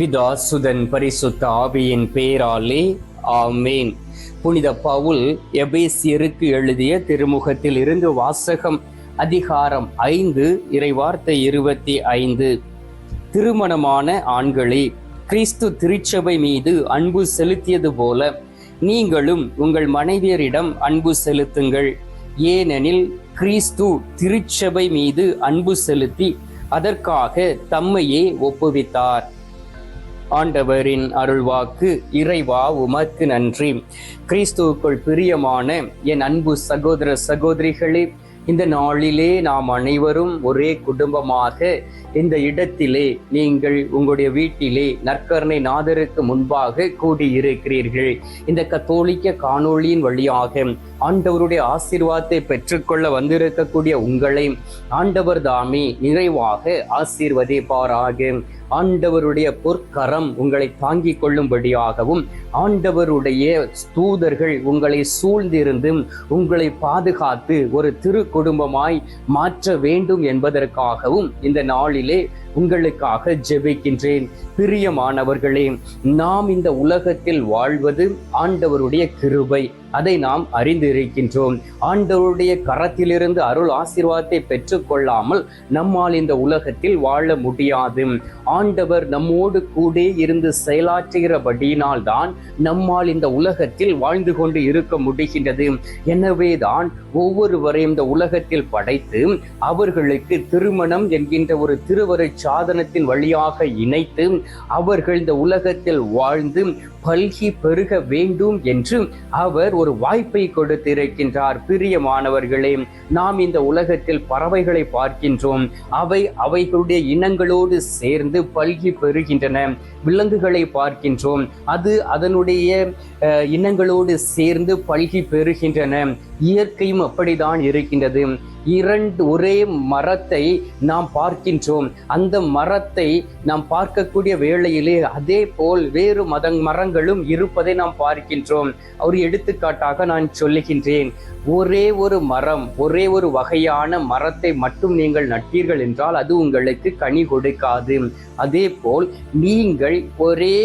பிதா சுதன் பரிசுத்த ஆவியின் பேராலே ஆமேன். புனித பவுல் எபேசியருக்கு எழுதிய திருமுகத்தில் இருந்து வாசகம் அதிகாரம் ஐந்து இறைவார்த்தை இருபத்தி ஐந்து. திருமணமான ஆண்களே கிறிஸ்து திருச்சபை மீது அன்பு செலுத்தியது போல நீங்களும் உங்கள் மனைவியரிடம் அன்பு செலுத்துங்கள். ஏனெனில் கிறிஸ்து திருச்சபை மீது அன்பு செலுத்தி அதற்காக தம்மையே ஒப்புவித்தார். ஆண்டவரின் அருள்வாக்கு இறைவா உமக்கு நன்றி. கிறிஸ்துவுக்குள் பிரியமான என் அன்பு சகோதர சகோதரிகளே இந்த நாளிலே நாம் அனைவரும் ஒரே குடும்பமாக இந்த இடத்திலே நீங்கள் உங்களுடைய வீட்டிலே நற்கரணை நாதருக்கு முன்பாக கூடியிருக்கிறீர்கள். இந்த கத்தோலிக்க காணொளியின் வழியாக ஆண்டவருடைய ஆசீர்வாதத்தை பெற்றுக்கொள்ள வந்திருக்கக்கூடிய உங்களை ஆண்டவர் தாமே நிறைவாக ஆசீர்வதிப்பாராக. ஆண்டவருடைய பொற்கரம் உங்களை தாங்கிக் கொள்ளும்படியாகவும் ஆண்டவருடைய தூதர்கள் உங்களை சூழ்ந்திருந்து உங்களை பாதுகாத்து ஒரு திரு குடும்பமாய் மாற்ற வேண்டும் என்பதற்காகவும் இந்த நாளில் வரலாற்றிலே உங்களுக்காக ஜெபிக்கின்றேன். பிரியமானவர்களே நாம் இந்த உலகத்தில் வாழ்வது ஆண்டவருடைய கிருபை. அதை நாம் அறிந்திருக்கின்றோம். ஆண்டவருடைய கரத்திலிருந்து அருள் ஆசீர்வாதத்தை பெற்றுக்கொள்ளாமல் நம்மால் இந்த உலகத்தில் வாழ முடியாது. ஆண்டவர் நம்மோடு கூட இருந்து செயலாற்றுகிறபடியினால் தான் நம்மால் இந்த உலகத்தில் வாழ்ந்து கொண்டு இருக்க முடிகின்றது. எனவேதான் ஒவ்வொருவரையும் இந்த உலகத்தில் படைத்து அவர்களுக்கு திருமணம் என்கின்ற ஒரு திருவரை சாதனத்தின் வழியாக இணைத்து அவர்கள் இந்த உலகத்தில் வாழ்ந்து பல்கி பெருக வேண்டும் என்று அவர் ஒரு வாய்ப்பை கொடுத்திருக்கின்றார். பிரியமானவர்களே நாம் இந்த உலகத்தில் பறவைகளை பார்க்கின்றோம். அவை அவைகளுடைய இனங்களோடு சேர்ந்து பல்கி பெறுகின்றன. விலங்குகளை பார்க்கின்றோம். அது அதனுடைய இனங்களோடு சேர்ந்து பல்கி பெறுகின்றன. இயற்கையும் அப்படிதான் இருக்கின்றது. இரண்டு ஒரே மரத்தை நாம் பார்க்கின்றோம். அந்த மரத்தை நாம் பார்க்கக்கூடிய வேளையிலே அதே போல் வேறு மத மரங்களும் இருப்பதை நாம் பார்க்கின்றோம். ஒரு எடுத்துக்காட்டாக நான் சொல்லுகின்றேன். ஒரே ஒரு மரம் ஒரே ஒரு வகையான மரத்தை மட்டும் நீங்கள் நட்டீர்கள் என்றால் அது உங்களுக்கு கனி கொடுக்காது. அதே போல் நீங்கள் ஒரே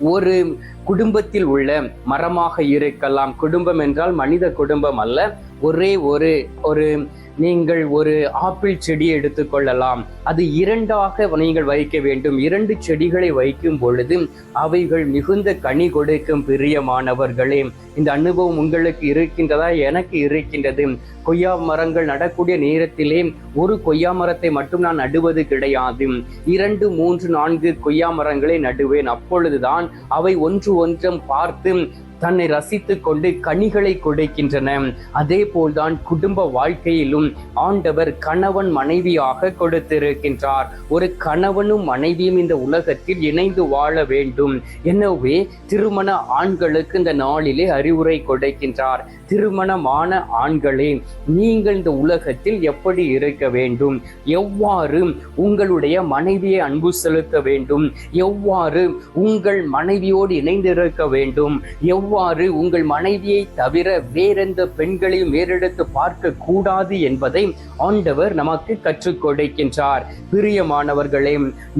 ஒரு குடும்பத்தில் உள்ள மரமாக இருக்கலாம். குடும்பம் என்றால் மனித குடும்பம் அல்ல. ஒரே ஒரு ஒரு நீங்கள் ஒரு ஆப்பிள் செடியை எடுத்துக்கொள்ளலாம் அது இரண்டாக நீங்கள் வைக்க வேண்டும். இரண்டு செடிகளை வைக்கும் பொழுது அவைகள் மிகுந்த கனி கொடுக்கும் பிரியமானவர்களே. இந்த அனுபவம் உங்களுக்கு இருக்கின்றதா? எனக்கு இருக்கின்றது. கொய்யா மரங்கள் நடக்கூடிய நேரத்திலே ஒரு கொய்யா மரத்தை மட்டும் நான் நடுவது கிடையாது. இரண்டு மூன்று நான்கு கொய்யா மரங்களை நடுவேன். அப்பொழுதுதான் அவை ஒன்று ஒன்றும் பார்த்து தன்னை ரசித்து கொண்டு கனிகளை கொடுக்கின்றன. அதே போல்தான் குடும்ப வாழ்க்கையிலும் ஆண்டவர் கணவன் மனைவியாக கொடுத்திருக்கின்றார். ஒரு கணவனும் மனைவியும் இந்த உலகத்தில் இணைந்து வாழ வேண்டும். எனவே திருமண ஆண்களுக்கு இந்த நாளிலே அறிவுரை கொடுக்கின்றார். திருமணமான ஆண்களே நீங்கள் இந்த உலகத்தில் எப்படி இருக்க வேண்டும்? எவ்வாறு உங்களுடைய மனைவியை அன்பு செலுத்த வேண்டும்? எவ்வாறு உங்கள் மனைவியோடு இணைந்திருக்க வேண்டும்? எவ்வாறு உங்கள் மனைவியை தவிர வேறெந்த பெண்களையும் வேறெடுத்து பார்க்க கூடாது என்பதை ஆண்டவர் நமக்கு கற்றுக் கொடுக்கின்றார். பிரியமானவர்களே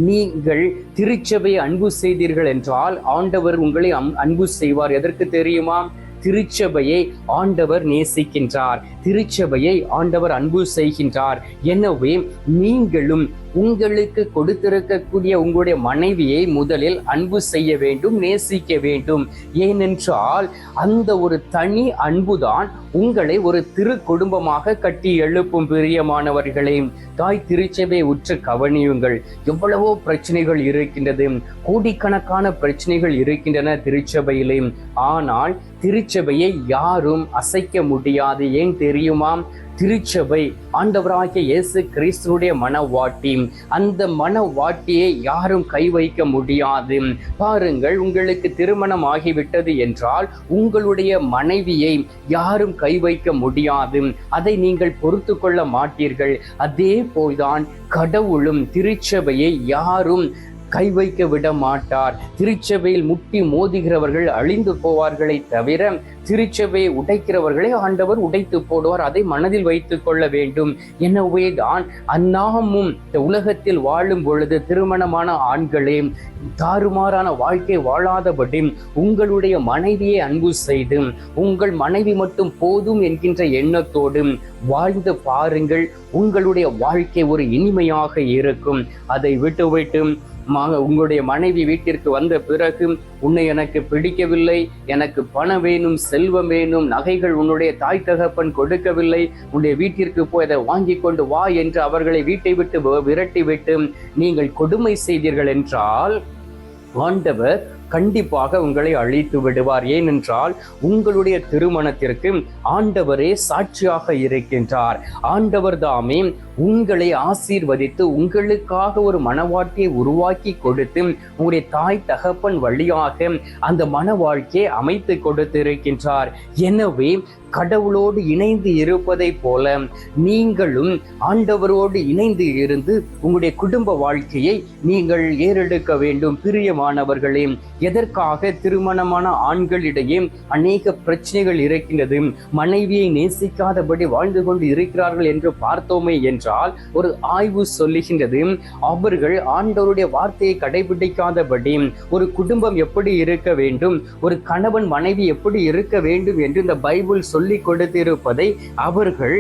நீங்கள் திருச்சபையை அன்பு செய்தீர்கள் என்றால் ஆண்டவர் உங்களை அன்பு செய்வார். எதற்கு தெரியுமா? திருச்சபையை ஆண்டவர் நேசிக்கின்றார். திருச்சபையை ஆண்டவர் அன்பு செய்கின்றார். எனவே நீங்களும் உங்களுக்கு கொடுத்திருக்கக்கூடிய உங்களுடைய மனைவியை முதலில் அன்பு செய்ய வேண்டும் நேசிக்க வேண்டும். ஏனென்றால் அந்த ஒரு தனி அன்புதான் உங்களை ஒரு திரு குடும்பமாக கட்டி எழுப்பும் பிரியமானவர்களே. தாய் திருச்சபை உற்று கவனியுங்கள். எவ்வளவோ பிரச்சனைகள் இருக்கின்றது. கோடிக்கணக்கான பிரச்சனைகள் இருக்கின்றன திருச்சபையிலே. ஆனால் திருச்சபையை யாரும் அசைக்க முடியாது. ஏன் தெரியுமா திருச்சபை ஆண்டவராகிய இயேசு கிறிஸ்துனுடைய மனவாட்டி. அந்த மனவாட்டியை யாரும் கை வைக்க முடியாது. பாருங்கள் உங்களுக்கு திருமணம் ஆகிவிட்டது என்றால் உங்களுடைய மனைவியை யாரும் கை வைக்க முடியாது. அதை நீங்கள் பொறுத்து கொள்ள மாட்டீர்கள். அதே போல்தான் கடவுளும் திருச்சபையை யாரும் கை வைக்க விட மாட்டார் திருச்சபையில் முட்டி மோதுகிறவர்கள் அழிந்து போவார்களை தவிர திருச்சபையை உடைக்கிறவர்களை ஆண்டவர் உடைத்து போடுவார். அதை மனதில் வைத்துக் கொள்ள வேண்டும். எனவேதான் அந்நாமும் இந்த உலகத்தில் வாழும் பொழுது திருமணமான ஆண்களே தாறுமாறான வாழ்க்கை வாழாதபடி உங்களுடைய மனைவியை அன்பு செய்து உங்கள் மனைவி மட்டும் போதும் என்கின்ற எண்ணத்தோடு வாழ்ந்து பாருங்கள். உங்களுடைய வாழ்க்கை ஒரு இனிமையாக இருக்கும். அதை விட்டுவிட்டு உங்களுடைய மனைவி வீட்டிற்கு வந்த பிறகு உன்னை எனக்கு பிடிக்கவில்லை எனக்கு பணம் வேணும் செல்வம் வேணும் நகைகள் உன்னுடைய தாய் தகப்பன் கொடுக்கவில்லை உன்னுடைய வீட்டிற்கு போய் அதை வாங்கி கொண்டு வா என்று அவர்களை வீட்டை விட்டு விரட்டிவிட்டு நீங்கள் கொடுமை செய்தீர்கள் என்றால் ஆண்டவர் கண்டிப்பாக உங்களை அழித்து விடுவார். ஏனென்றால் உங்களுடைய திருமணத்திற்கு ஆண்டவரே சாட்சியாக இருக்கின்றார். ஆண்டவர் தாமே உங்களை ஆசீர்வதித்து உங்களுக்காக ஒரு மனவாழ்க்கையை உருவாக்கி கொடுத்து உங்களுடைய தாய் தகப்பன் வழியாக அந்த மன வாழ்க்கையை அமைத்து கொடுத்திருக்கின்றார். எனவே கடவுளோடு இணைந்து இருப்பதை போல நீங்களும் ஆண்டவரோடு இணைந்து இருந்து உங்களுடைய குடும்ப வாழ்க்கையை நீங்கள் ஏறெடுக்க வேண்டும். பிரியமானவர்களே எதற்காக திருமணமான ஆண்களிடையே அநேக பிரச்சனைகள் இருக்கின்றது? மனைவியை நேசிக்காதபடி வாழ்ந்து கொண்டு இருக்கிறார்கள் என்று பார்த்தோமே என்று என்றால் ஒரு ஆய்வு சொல்லுகின்றது. அவர்கள் ஆண்டவருடைய வார்த்தையை கடைபிடிக்காதபடி ஒரு குடும்பம் எப்படி இருக்க வேண்டும் ஒரு கணவன் மனைவி எப்படி இருக்க வேண்டும் என்று இந்த பைபிள் சொல்லி கொடுத்திருப்பதை அவர்கள்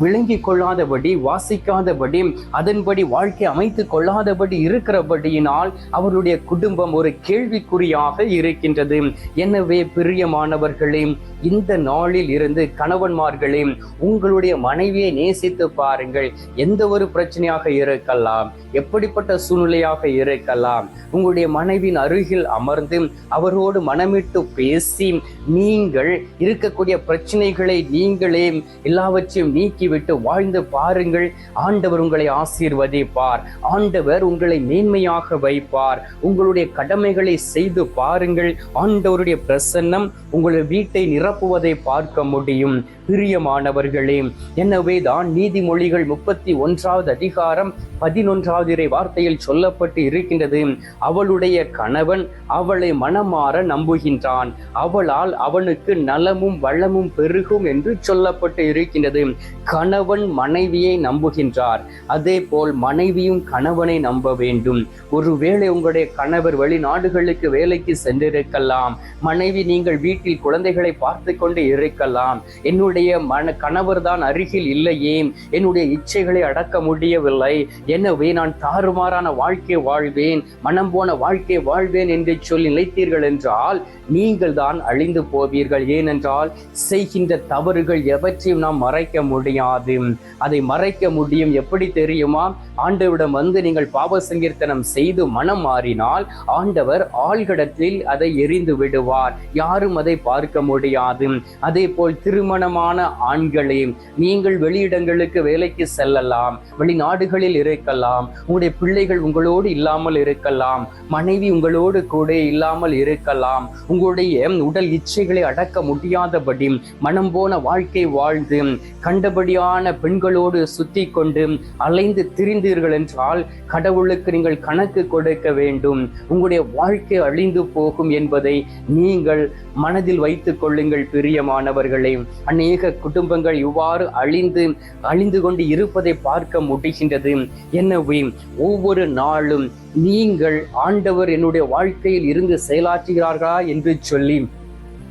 விளங்கி கொள்ளாதபடி வாசிக்காதபடி அதன்படி வாழ்க்கை அமைத்து கொள்ளாதபடி இருக்கிறபடியினால் அவருடைய குடும்பம் ஒரு கேள்விக்குறியாக இருக்கின்றது. எனவே பிரியமானவர்களே இந்த நாளில் இருந்து கணவன்மார்களே உங்களுடைய மனைவியை நேசித்து பாருங்கள். எந்த ஒரு பிரச்சனையாக இருக்கலாம் எப்படிப்பட்ட சூழ்நிலையாக இருக்கலாம் உங்களுடைய மனைவியின் அருகில் அமர்ந்து அவரோடு மனமிட்டு பேசி நீங்கள் இருக்கக்கூடிய பிரச்சனைகளை நீங்களே எல்லாவற்றையும் நீக்கிவிட்டு வாழ்ந்து பாருங்கள். ஆண்டவர் உங்களை ஆசீர்வதிப்பார். ஆண்டவர் உங்களை மேன்மையாக வைப்பார். உங்களுடைய கடமைகளை செய்து பாருங்கள். ஆண்டவருடைய பிரசன்னம் உங்களுடைய வீட்டை நிரப்புவதை பார்க்க முடியும். பிரியமானவர்களே எனவே தான் நீதிமொழிகள் முப்பத்தி ஒன்றாவது அதிகாரம் பதினொன்றாவது இறை வார்த்தையில் சொல்லப்பட்டு இருக்கின்றது. அவளுடைய கணவன் அவளை மனமாற நம்புகின்றான். அவளால் அவனுக்கு நலமும் வளமும் பெருகும் என்று சொல்லப்பட்டு இருக்கின்றது. கணவன் மனைவியை நம்புகின்றார். அதே போல் மனைவியும் கணவனை நம்ப வேண்டும். ஒருவேளை உங்களுடைய கணவர் வெளிநாடுகளுக்கு வேலைக்கு சென்றிருக்கலாம். மனைவி நீங்கள் வீட்டில் குழந்தைகளை பார்த்து கொண்டு இருக்கலாம். என்னுடைய மன கணவர் தான் அருகில் இல்லையே. என்னுடைய இச்சைகளை அடக்க முடியவில்லை. எனவே நான் தாறுமாறான வாழ்க்கை வாழ்வேன். மனம் போன வாழ்க்கை வாழ்வேன் என்று சொல்லி நினைத்தீர்கள் என்றால் நீங்கள் தான் அழிந்து போவீர்கள். ஏனென்றால் செய்கின்ற தவறுகள் எவற்றையும் நாம் மறைக்க முடியாது. அதை மறைக்க முடியும். எப்படி தெரியுமா? ஆண்டவரிடம் வந்து நீங்கள் பாவ சங்கீர்த்தனம் செய்து மனம் மாறினால் ஆண்டவர் ஆழ்கடத்தில் அதை எரிந்து விடுவார். யாரும் அதை பார்க்க முடியாது. அதே போல் திருமணமான ஆண்களே நீங்கள் வெளியிடங்களுக்கு வேலைக்கு செல்லலாம் வெளிநாடுகளில் இருக்கலாம் உங்களுடைய பிள்ளைகள் உங்களோடு இல்லாமல் இருக்கலாம் மனைவி உங்களோடு கூட இல்லாமல் இருக்கலாம் உங்களுடைய உடல் இச்சைகளை அடக்க முடியாதபடி மனம் போன வாழ்க்கை வாழ்ந்து கண்டபடியான பெண்களோடு சுத்தி கொண்டு அலைந்து திரிந்து செய்தீர்கள் என்றால் கடவுளுக்கு நீங்கள் கணக்கு கொடுக்க வேண்டும். உங்களுடைய வாழ்க்கை அழிந்து போகும் என்பதை நீங்கள் மனதில் வைத்துக் கொள்ளுங்கள் பிரியமானவர்களே. அநேக குடும்பங்கள் இவ்வாறு அழிந்து அழிந்து கொண்டு இருப்பதை பார்க்க முடிகின்றது. எனவே ஒவ்வொரு நாளும் நீங்கள் ஆண்டவர் என்னுடைய வாழ்க்கையில் இருந்து செயலாற்றுகிறார்களா என்று சொல்லி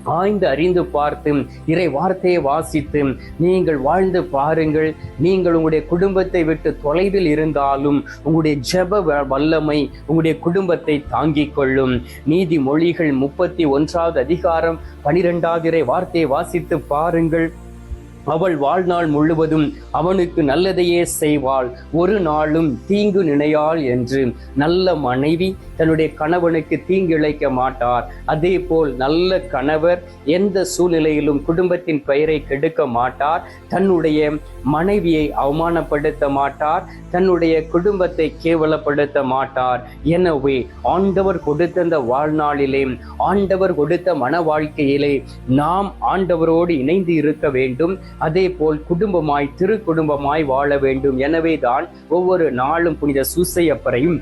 ஆய்ந்து அறிந்து பார்த்து இறை வார்த்தையை வாசித்து நீங்கள் வாழ்ந்து பாருங்கள். நீங்கள் உங்களுடைய குடும்பத்தை விட்டு தொலைவில் இருந்தாலும் உங்களுடைய ஜெப வ- வல்லமை உங்களுடைய குடும்பத்தை தாங்கிக் கொள்ளும். நீதிமொழிகள் முப்பத்தி ஒன்றாவது அதிகாரம் பனிரெண்டாவது இறை வார்த்தையை வாசித்து பாருங்கள். அவள் வாழ்நாள் முழுவதும் அவனுக்கு நல்லதையே செய்வாள். ஒரு நாளும் தீங்கு நினையாள் என்று நல்ல மனைவி தன்னுடைய கணவனுக்கு தீங்கிழைக்க மாட்டார். அதே போல் நல்ல கணவர் எந்த சூழ்நிலையிலும் குடும்பத்தின் பெயரை கெடுக்க மாட்டார். தன்னுடைய மனைவியை அவமானப்படுத்த மாட்டார். தன்னுடைய குடும்பத்தை கேவலப்படுத்த மாட்டார். எனவே ஆண்டவர் கொடுத்த அந்த வாழ்நாளிலே ஆண்டவர் கொடுத்த மன வாழ்க்கையிலே நாம் ஆண்டவரோடு இணைந்து இருக்க வேண்டும். அதே போல் குடும்பமாய் திரு குடும்பமாய் வாழ வேண்டும். எனவே தான் ஒவ்வொரு நாளும் புனித சூசையப்பரையும்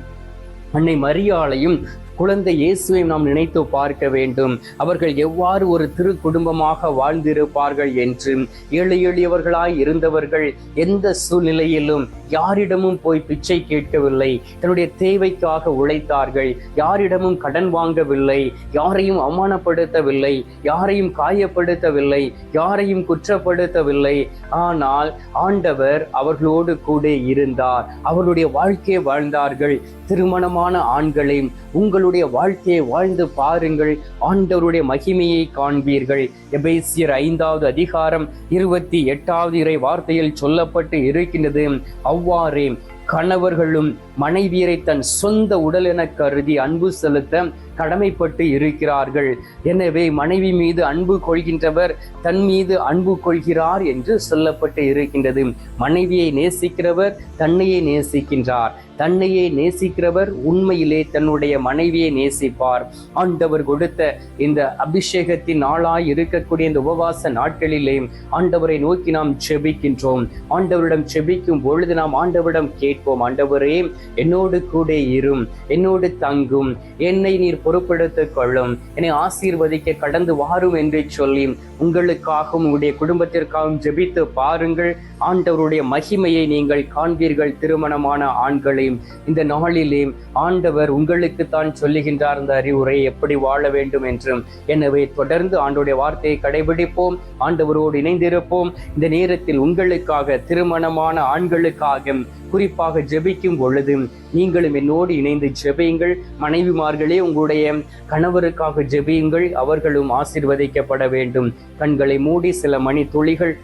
அன்னை மரியாளையும் குழந்தை இயேசுவை நாம் நினைத்து பார்க்க வேண்டும். அவர்கள் எவ்வாறு ஒரு திரு குடும்பமாக வாழ்ந்திருப்பார்கள் என்று ஏழை எளியவர்களாய் இருந்தவர்கள் எந்த சூழ்நிலையிலும் யாரிடமும் போய் பிச்சை கேட்கவில்லை. தன்னுடைய தேவைக்காக உழைத்தார்கள். யாரிடமும் கடன் வாங்கவில்லை. யாரையும் அவமானப்படுத்தவில்லை. யாரையும் காயப்படுத்தவில்லை. யாரையும் குற்றப்படுத்தவில்லை. ஆனால் ஆண்டவர் அவர்களோடு கூட இருந்தார். அவருடைய வாழ்க்கையை வாழ்ந்தார்கள். திருமணமான ஆண்களையும் உங்கள் உங்களுடைய வாழ்க்கையை வாழ்ந்து பாருங்கள். ஆண்டவருடைய மகிமையை காண்பீர்கள். எபேசியர் ஐந்தாவது அதிகாரம் இருபத்தி எட்டாவது இறை வார்த்தையில் சொல்லப்பட்டு இருக்கின்றது. அவ்வாறே கணவர்களும் மனைவியரை தன் சொந்த உடல் என கருதி அன்பு செலுத்த கடமைப்பட்டு இருக்கிறார்கள். எனவே மனைவி மீது அன்பு கொள்கின்றவர் தன் மீது அன்பு கொள்கிறார் என்று சொல்லப்பட்டு இருக்கின்றது. மனைவியை நேசிக்கிறவர் தன்னையே நேசிக்கின்றார். தன்னையே நேசிக்கிறவர் உண்மையிலே தன்னுடைய மனைவியை நேசிப்பார். ஆண்டவர் கொடுத்த இந்த அபிஷேகத்தின் நாளாய் இருக்கக்கூடிய இந்த உபவாச நாட்களிலே ஆண்டவரை நோக்கி நாம் செபிக்கின்றோம். ஆண்டவரிடம் செபிக்கும் பொழுது நாம் ஆண்டவரிடம் கேட்போம். ஆண்டவரே என்னோடு கூட இரும். என்னோடு தங்கும். என்னை நீர் பொறுப்பெடுத்துக் கொள்ளும். என்னை ஆசீர்வதிக்க கடந்து வாரும் என்று சொல்லி உங்களுக்காகவும் உங்களுடைய குடும்பத்திற்காகவும் ஜெபித்து பாருங்கள். ஆண்டவருடைய மகிமையை நீங்கள் காண்பீர்கள் திருமணமான ஆண்களையும். இந்த நாளிலே ஆண்டவர் உங்களுக்கு தான் சொல்லுகின்றார் இந்த அறிவுரை எப்படி வாழ வேண்டும் என்றும். எனவே தொடர்ந்து ஆண்டோடைய வார்த்தையை கடைபிடிப்போம் ஆண்டவரோடு இணைந்திருப்போம். இந்த நேரத்தில் உங்களுக்காக திருமணமான ஆண்களுக்காக குறிப்பாக ஜெபிக்கும் பொழுது நீங்களும் என்னோடு இணைந்து ஜெபியுங்கள். மனைவிமார்களே உங்களுடைய கணவருக்காக ஜெபியுங்கள் அவர்களும் ஆசிர்வதிக்கப்பட வேண்டும். கண்களை மூடி சில மணி துளிகள்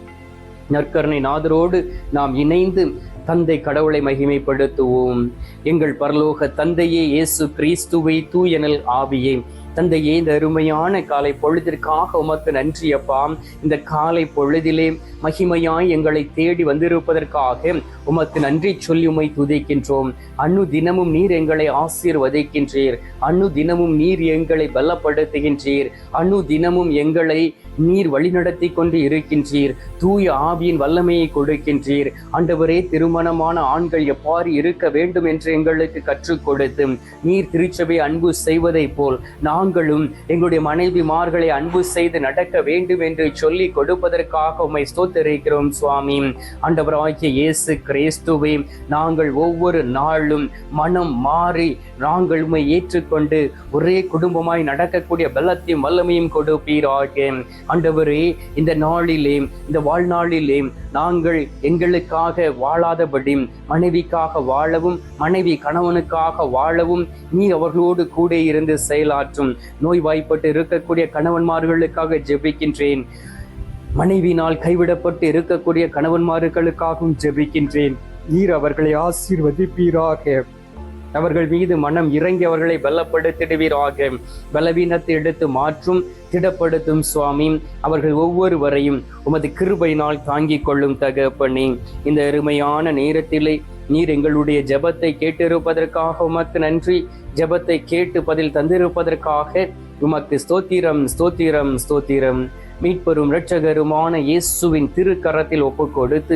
நற்கருணை நாதரோடு நாம் இணைந்து தந்தை கடவுளை மகிமைப்படுத்துவோம். எங்கள் பரலோக தந்தையே இயேசு கிறிஸ்துவை தூயனல் ஆவியே. தந்தையே இந்த அருமையான காலை பொழுதிற்காக உமக்கு நன்றி அப்பா. இந்த காலை பொழுதிலே மகிமையாய் எங்களை தேடி வந்திருப்பதற்காக உமக்கு நன்றி சொல்லி உமை துதிக்கின்றோம். அன்னு தினமும் நீர் எங்களை ஆசீர்வதிக்கின்றீர். அன்னு தினமும் நீர் எங்களை பலப்படுத்துகின்றீர். அன்னு தினமும் எங்களை நீர் வழிநடத்தி கொண்டு இருக்கின்றீர். தூய ஆவியின் வல்லமையை கொடுக்கின்றீர். ஆண்டவரே திருமணமான ஆண்கள் எவ்வாறு இருக்க வேண்டும் என்று எங்களுக்கு கற்றுக் கொடுத்து நீர் திருச்சபை அன்பு செய்வதை போல் நாங்களும் எங்களுடைய மனைவிமார்களை அன்பு செய்து நடக்க வேண்டும் என்று சொல்லி கொடுப்பதற்காக உம்மை ஸ்தோத்தரிக்கிறோம் சுவாமி. ஆண்டவராகிய இயேசு கிறிஸ்துவை நாங்கள் ஒவ்வொரு நாளும் மனம் மாறி நாங்கள் உண்மை ஏற்றுக்கொண்டு ஒரே குடும்பமாய் நடக்கக்கூடிய பலத்தையும் வல்லமையும் கொடுப்பீராக. ஆண்டவரே இந்த நாளிலே இந்த வாழ்நாளிலே நாங்கள் எங்களுக்காக வாழாதபடி மனைவிக்காக வாழவும் மனைவி கணவனுக்காக வாழவும் நீ அவர்களோடு கூட இருந்து செயலாற்றும். நோய்வாய்ப்பட்டு இருக்கக்கூடிய கணவன்மார்களுக்காக ஜெபிக்கின்றேன். மனைவினால் கைவிடப்பட்டு இருக்கக்கூடிய கணவன்மார்களுக்காகவும் ஜெபிக்கின்றேன். நீர் அவர்களை ஆசீர்வதிப்பீராக. அவர்கள் மீது மனம் இறங்கி அவர்களை பலப்படுத்திடுவீராக. பலவீனத்தை எடுத்து மாற்றும் திடப்படுத்தும் சுவாமி அவர்கள் ஒவ்வொருவரையும் உமது கிருபையினால் தாங்கிக் கொள்ளும் தகப்பனே. இந்த அருமையான நேரத்திலே நீர் எங்களுடைய ஜெபத்தை கேட்டிருப்பதற்காக உமக்கு நன்றி. ஜெபத்தை கேட்டு பதில் தந்திருப்பதற்காக உமக்கு ஸ்தோத்திரம் ஸ்தோத்திரம் ஸ்தோத்திரம். மீட்பெரும் இரட்சகருமான இயேசுவின் திருக்கரத்தில் ஒப்பு கொடுத்து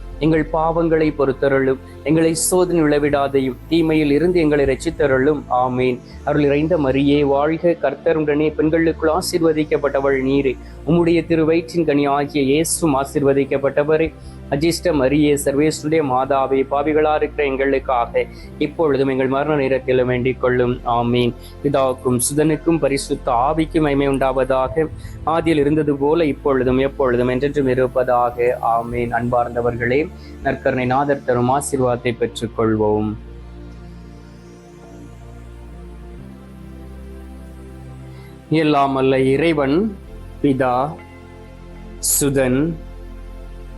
எங்கள் பாவங்களை பொறுத்தருளும். எங்களை சோதனை விளைவிடாதையும் தீமையில் இருந்து எங்களை ரட்சித்தருளும் ஆமேன். அருள் இறைந்த மரியே வாழ்க கர்த்தருடனே. பெண்களுக்குள் ஆசீர்வதிக்கப்பட்டவள் நீரே. உம்முடைய திருவயிற்றின் கனி ஆகிய இயேசும் ஆசீர்வதிக்கப்பட்டவரே. அஜிஷ்ட மரியே சர்வேஸ்வருடைய மாதாவே பாவிகளா இருக்கிற எங்களுக்காக இப்பொழுதும் எங்கள் மரண நேரத்தில் வேண்டிக் கொள்ளும். ஆமீன். பிதாவுக்கும் சுதனுக்கும் பரிசுத்த ஆவிக்கும் மைமை உண்டாவதாக. ஆதியில் இருந்தது போல இப்பொழுதும் எப்பொழுதும் என்றென்றும் இருப்பதாக. ஆமீன். அன்பார்ந்தவர்களே நற்கருணை நாதர் தரும் ஆசீர்வாதத்தை பெற்றுக்கொள்வோம். எல்லாம் அல்ல இறைவன் பிதா சுதன்